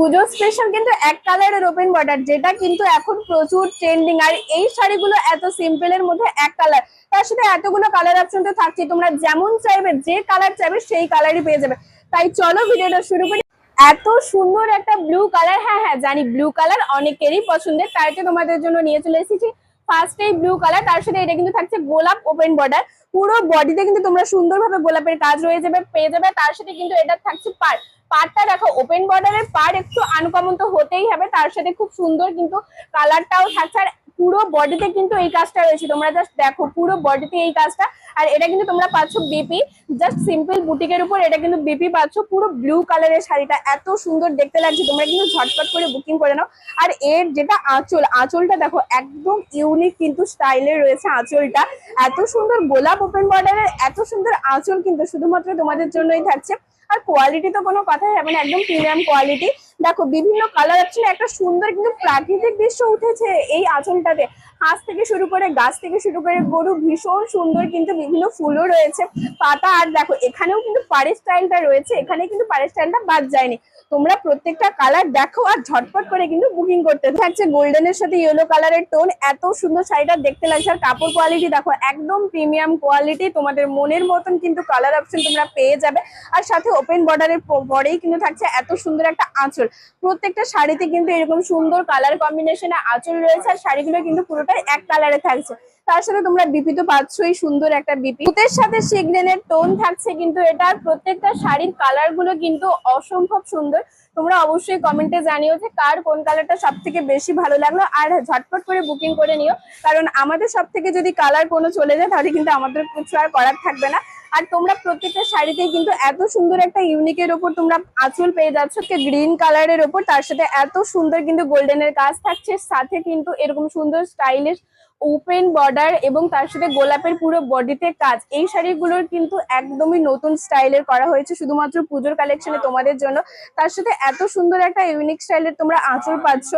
পুজো special কিন্তু এক কালারের ওপেন বর্ডার যেটা কিন্তু এখন প্রচুর ট্রেন্ডিং আর এই শাড়িগুলো এত সিম্পল এর মধ্যে এক কালার তার সাথে এতগুলো কালার অপশন তো থাকছে তোমরা যেমন চাইবে, যে কালার চাইবে, সেই কালারই পেয়ে যাবে। তাই চলো ভিডিওটা শুরু করি। এত সুন্দর একটা ব্লু কালার হ্যাঁ হ্যাঁ জানি ব্লু কালার অনেকেরই পছন্দের, তাই তোমাদের জন্য নিয়ে চলে এসেছি। ফার্স্ট এই ব্লু কালার তার সাথে এটা কিন্তু থাকছে গোলাপ ওপেন বর্ডার পুরো বডিতে কিন্তু তোমরা সুন্দরভাবে গোলাপের কাজ রয়ে যাবে, পেয়ে যাবে। তার সাথে কিন্তু এটা থাকছে পার পাড়টা দেখো ওপেন বর্ডারের পার একটু আনকমন তো হতেই হবে। তার সাথে খুব সুন্দর কিন্তু কালারটাও থাকছে। আর পুরো বডিতে কিন্তু এই কাজটা রয়েছে। তোমরা জাস্ট দেখো, পুরো বডিতে এই কাজটা। আর এটা কিন্তু তোমরা পাচ্ছ বিপি জাস্ট সিম্পল বুটিকের উপর এটা কিন্তু বিপি পাচ্ছ। পুরো ব্লু কালারের শাড়িটা। এত সুন্দর দেখতে লাগছে। তোমরা কিন্তু ঝটপট করে বুকিং করে নাও। আর এর যেটা আঁচল, আঁচলটা দেখো, একদম ইউনিক কিন্তু স্টাইলের রয়েছে আঁচলটা। এত সুন্দর গোলাপ ওপেন বর্ডারের এত সুন্দর আঁচল কিন্তু শুধুমাত্র তোমাদের জন্যই থাকছে। আর কোয়ালিটি তো কোনো কথাই হবে না, একদম প্রিমিয়াম কোয়ালিটি দেখো, বিভিন্ন কালার অপশন একটা সুন্দর কিন্তু প্রাকৃতিক দৃশ্য উঠেছে এই আঁচলটাতে। হাঁস থেকে শুরু করে গাছ থেকে শুরু করে গরু ভীষণ সুন্দর কিন্তু বিভিন্ন ফুলও রয়েছে, পাতা আর দেখো এখানেও কিন্তু পাড়ের স্টাইলটা রয়েছে, এখানে কিন্তু পাড়ের স্টাইলটা বাদ যায়নি। তোমরা প্রত্যেকটা কালার দেখো আর ঝটপট করে কিন্তু বুকিং করতে থাকছে গোল্ডেনের সাথে ইয়েলো কালারের টোন এত সুন্দর শাড়িটা দেখতে লাগছে। আর কাপড় কোয়ালিটি দেখো, একদম প্রিমিয়াম কোয়ালিটি তোমাদের মনের মতন কিন্তু কালার অপশন তোমরা পেয়ে যাবে। আর সাথে ওপেন বর্ডারের পরেই কিন্তু থাকছে এত সুন্দর একটা আঁচল। প্রত্যেকটা শাড়িতে কিন্তু এরকম সুন্দর কালার কম্বিনেশনে আঁচল রয়েছে, আর শাড়িগুলো কিন্তু এক কালারে থাকছে। তার সাথে তোমরা বিপি তো পাচ্ছই, সুন্দর একটা বিপি সুতের সাথে সিগ্রেনের টোন থাকছে কিন্তু এটার প্রত্যেকটা শাড়ির কালারগুলো কিন্তু অসম্ভব সুন্দর। তোমরা অবশ্যই কমেন্টে জানিও যে কার কোন কালারটা সব থেকে বেশি ভালো লাগল। আর ঝটপট করে বুকিং করে নিও। কারণ আমাদের সব থেকে যদি কালার কোনো চলে যায়, তাহলে কিন্তু আমাদের কিছু আর করার থাকবে না। আর তোমরা প্রত্যেকটা শাড়িতে কিন্তু এত সুন্দর একটা ইউনিকের ওপর তোমরা আঁচল পেয়ে যাচ্ছ গ্রিন কালারের ওপর। তার সাথে এত সুন্দর কিন্তু গোল্ডেনের কাজ থাকছে, সাথে কিন্তু এরকম সুন্দর স্টাইলিশ ওপেন বর্ডার এবং তার সাথে গোলাপের পুরো বডিতে কাজ। এই শাড়িগুলোর কিন্তু একদমই নতুন স্টাইলের করা হয়েছে, শুধুমাত্র পুজোর কালেকশনে তোমাদের জন্য। তার সাথে এত সুন্দর একটা ইউনিক স্টাইলের তোমরা আঁচল পাচ্ছ।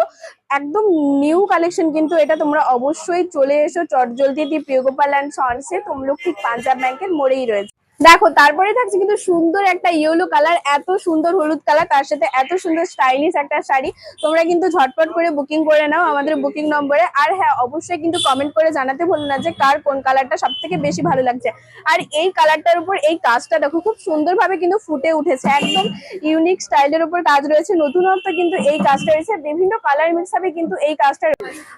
একদম নিউ কালেকশন কিন্তু এটা তোমরা অবশ্যই চলে এসো। চটজলদি দি প্রিয়গোপাল অ্যান্ড সন্সে, তোমরা ঠিক পাঞ্জাব ব্যাংকের মোড়েই রয়েছে। দেখো, তারপরে থাকছে কিন্তু সুন্দর একটা ইয়েলো কালার এত সুন্দর হলুদ কালার তার সাথে এত সুন্দর স্টাইলিশ একটা শাড়ি। তোমরা কিন্তু ঝটপট করে বুকিং করে নাও আমাদের বুকিং নম্বরে। আর হ্যাঁ অবশ্যই কিন্তু কমেন্ট করে জানাতে ভুলো না যে কার কোন কালারটা সব থেকে বেশি ভালো লাগছে। আর এই কালারটার উপর এই কাজটা দেখো, খুব সুন্দরভাবে কিন্তু ফুটে উঠেছে। একদম ইউনিক স্টাইলের উপর কাজ রয়েছে। নতুনত্ব কিন্তু এই কাজটা রয়েছে। বিভিন্ন কালার মিক্স হবে কিন্তু এই কাজটা।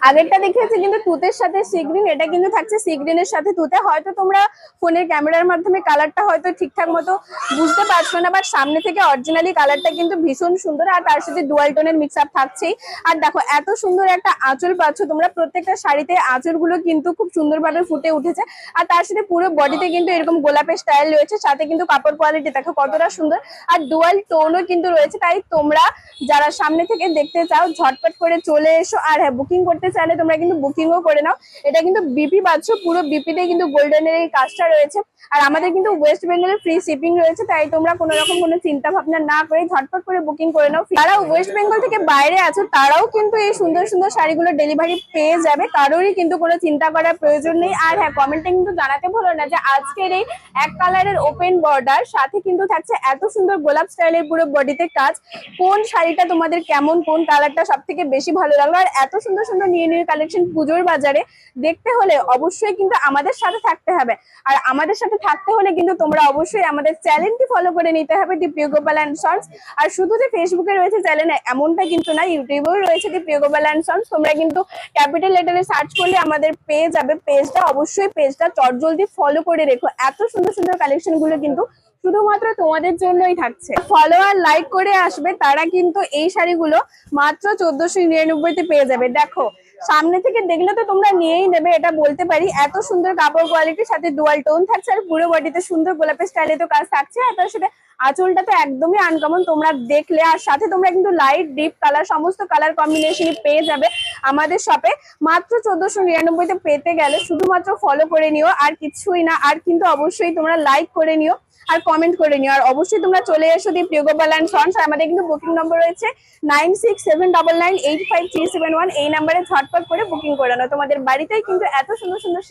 আগেরটা দেখিয়েছে কিন্তু তুতের সাথে সিগ্রিন এটা কিন্তু থাকছে সিগ্রিনের সাথে তুতে। হয়তো তোমরা ফোনের ক্যামেরার মাধ্যমে কালারটা হয়তো ঠিকঠাক মতো বুঝতে পারছ না বাট সামনে থেকে অরিজিনালি কালারটা কিন্তু ভীষণ সুন্দর আর তার সাথে ডুয়াল টোনের মিক্স আপ থাকছেই। আর দেখো, এত সুন্দর একটা আঁচল পাচ্ছ তোমরা, প্রত্যেকটা শাড়িতে আঁচলগুলো কিন্তু খুব সুন্দরভাবে ফুটে উঠেছে। আর তার সাথে পুরো বডিতে কিন্তু এরকম গোলাপের স্টাইল রয়েছে, সাথে কিন্তু কাপড় কোয়ালিটি দেখো কতটা সুন্দর। আর ডুয়াল টোনও কিন্তু রয়েছে, তাই তোমরা যারা সামনে থেকে দেখতে চাও, ঝটপট করে চলে এসো। আর হ্যাঁ বুকিং করতে চাইলে তোমরা কিন্তু বুকিংও করে নাও। এটা কিন্তু বিপি পাচ্ছ, পুরো বিপিতে কিন্তু গোল্ডেনের এই কাজটা রয়েছে। আর আমাদের কিন্তু ওয়েস্ট বেঙ্গলের ফ্রি শিপিং রয়েছে, তাই তোমরা কোনো রকম কোনো চিন্তা ভাবনা না করে ঝটপট করে বুকিং করে নাও। যারা ওয়েস্ট বেঙ্গল থেকে বাইরে আছো, তারাও কিন্তু এই সুন্দর সুন্দর শাড়িগুলো ডেলিভারি পেয়ে যাবে, কারোরই কিন্তু কোনো চিন্তা করার প্রয়োজন নেই। আর হ্যাঁ কমেন্টে কিন্তু জানাতে ভুলো না যে আজকের এই এক কালারের ওপেন বর্ডার সাথে কিন্তু থাকছে এত সুন্দর গোলাপ স্টাইলের পুরো বডিতে কাজ। কোন শাড়িটা তোমাদের কেমন, কোন কালারটা সব থেকে বেশি ভালো লাগল? আর এত সুন্দর সুন্দর নিউ নিউ কালেকশন পুজোর বাজারে, দেখতে হলে অবশ্যই কিন্তু আমাদের সাথে থাকতে হবে। আর আমাদের সাথে থাকতে হলে কিন্তু তোমরা অবশ্যই আমাদের চ্যানেলটি ফলো করে নিতে হবে দি প্রিয় গোপাল অ্যান্ড সন্স আর শুধু যে ফেসবুকে রয়েছে চ্যানেল এমনটা কিন্তু না ইউটিউবেও রয়েছে দি প্রিয় গোপাল অ্যান্ড সন্স তোমরা কিন্তু ক্যাপিটাল লেটারে সার্চ করলে আমাদের পেজ যাবে। পেজটা অবশ্যই পেজটা চটজলদি ফলো করে রেখো। এত সুন্দর সুন্দর কালেকশনগুলো কিন্তু শুধুমাত্র তোমাদের জন্যই থাকছে। ফলো আর লাইক করে আসবে, তারা কিন্তু এই শাড়িগুলো মাত্র চোদ্দশো নিরানব্বইতে পেয়ে যাবে। দেখো সামনে থেকে দেখলে তো তোমরা নিয়েই নেবে, এটা বলতে পারি। এত সুন্দর কাপড় কোয়ালিটির সাথে ডুয়াল টোন থাকছে আর পুরো বডিতে সুন্দর গোলাপের স্টাইলে তো কাজ থাকছে। আর তার সাথে আঁচলটা তো একদমই আনকমন তোমরা দেখলে আর সাথে তোমরা কিন্তু লাইট ডিপ কালার সমস্ত কালার কম্বিনেশন পেয়ে যাবে আমাদের শপে মাত্র চোদ্দশো নিরানব্বইতে পেতে গেলে শুধুমাত্র ফলো করে নিও, আর কিছুই না, আর কিন্তু অবশ্যই তোমরা লাইক করে নিও। আর কমেন্ট করে নিও। আর অবশ্যই তোমরা চলে এসো দি প্রিয়গোপাল অ্যান্ড সন্স আর আমাদের কিন্তু বুকিং নম্বর রয়েছে nine six double nine eight five three seven one এই নাম্বারে ঝটপট করে বুকিং করে নাও। তোমাদের বাড়িতেই কিন্তু এত সুন্দর সুন্দর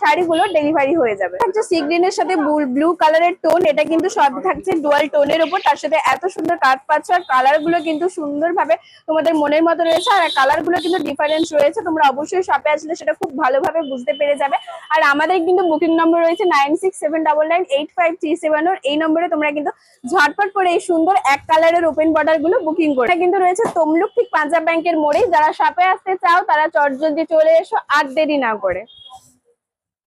শাড়িগুলো ডেলিভারি হয়ে যাবে। থাকছে সি গ্রিনের সাথে ব্লু কালারের টোন এটা কিন্তু সব থাকছে ডুয়াল টোনের উপর। তার সাথে এত সুন্দর কাট পাচ্ছ, আর কালারগুলো কিন্তু সুন্দরভাবে তোমাদের মনের মতো রয়েছে। আর কালারগুলো কিন্তু ডিফারেন্স রয়েছে। তোমরা অবশ্যই শপে আসলে সেটা খুব ভালোভাবে বুঝতে পেরে যাবে। আর আমাদের কিন্তু বুকিং নম্বর রয়েছে nine six seven double nine eight five three seven এই নম্বরে তোমরা কিন্তু ঝটপট করে এই সুন্দর এক কালারের ওপেন বর্ডারগুলো বুকিং করে। কিন্তু রয়েছে তমলুক ঠিক পাঞ্জাব ব্যাংকের মোড়ে। যারা সাপে আসতে চাও, তারা চট জলদি চলে এসো আর দেরি না করে।